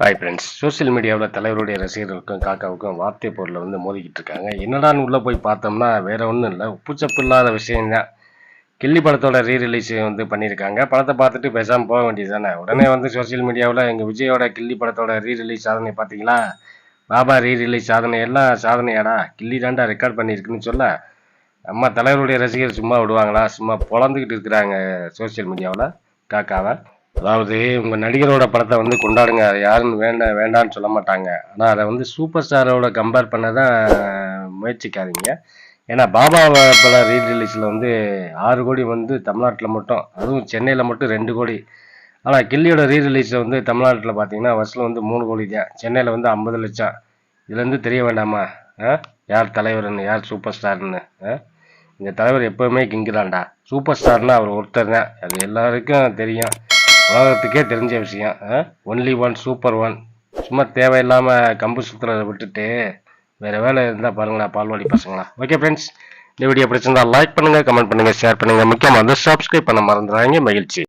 Hi friends social மீடியாவில் தலைவருடைய ரசிகர்களுக்கும் காக்காவுக்கும் வார்த்தை பொருளை வந்து மோதிக்கிட்டு இருக்காங்க. என்னடான்னு உள்ளே போய் பார்த்தோம்னா வேற ஒன்றும் இல்லை. உப்புச்சப்பு இல்லாத விஷயம்தான் கில்லி படத்தோட ரீ ரிலீஸ் வந்து பண்ணியிருக்காங்க. படத்தை பார்த்துட்டு பேசாமல் போக வேண்டியது தானே உடனே வந்து சோஷியல் மீடியாவில் எங்கள் விஜயோட கில்லி படத்தோட ரீ ரிலீஸ் சாதனை பார்த்தீங்களா? பாபா ரீ ரிலீஸ் சாதனை. எல்லாம் சாதனையாடா கிள்ளி தாண்டா ரெக்கார்ட் பண்ணியிருக்குன்னு சொல்ல. நம்ம தலைவருடைய ரசிகர் சும்மா விடுவாங்களா? சும்மா பொழந்துக்கிட்டு இருக்கிறாங்க சோஷியல் மீடியாவில் காக்காவை. அதாவது உங்கள் நடிகரோட படத்தை வந்து கொண்டாடுங்க. யாரும் யாருன்னு வேண்ட வேண்டான்னு சொல்ல மாட்டாங்க. ஆனால் அதை வந்து சூப்பர் ஸ்டாரோட கம்பேர் பண்ண தான் முயற்சிக்காதீங்க. ஏன்னா பாபா பல ரீ ரிலீஸில் வந்து ஆறு கோடி வந்து தமிழ்நாட்டில் மட்டும். அதுவும் சென்னையில் மட்டும் ரெண்டு கோடி. ஆனால் கில்லியோட ரீ ரிலீஸில் வந்து தமிழ்நாட்டில் பார்த்தீங்கன்னா வருஷம் வந்து மூணு கோடி தான். சென்னையில் வந்து ஐம்பது லட்சம். இதுலேருந்து தெரிய வேண்டாமா? ஆ? யார் தலைவர்னு யார் சூப்பர் ஸ்டார்னு? ஆ? இந்த தலைவர் எப்போவுமே கிங்குதான்டா. சூப்பர் ஸ்டார்னா அவர் ஒருத்தர் தான். அது எல்லாருக்கும் தெரியும். உலகத்துக்கே தெரிஞ்ச விஷயம். ஒன்லி ஒன் சூப்பர் ஒன் சும்மா தேவையில்லாமல் கம்பு சுற்றுறதை விட்டுட்டு வேறு வேலை இருந்தால் பாருங்களா பால்வாடி பசங்களா. ஓகே ஃப்ரெண்ட்ஸ் இந்த வீடியோ பிடிச்சிருந்தா லைக் பண்ணுங்கள் கமெண்ட் பண்ணுங்கள் ஷேர் பண்ணுங்கள் முக்கியமாக வந்து சப்ஸ்கிரைப் பண்ண மறந்துடுறாங்க மகிழ்ச்சி.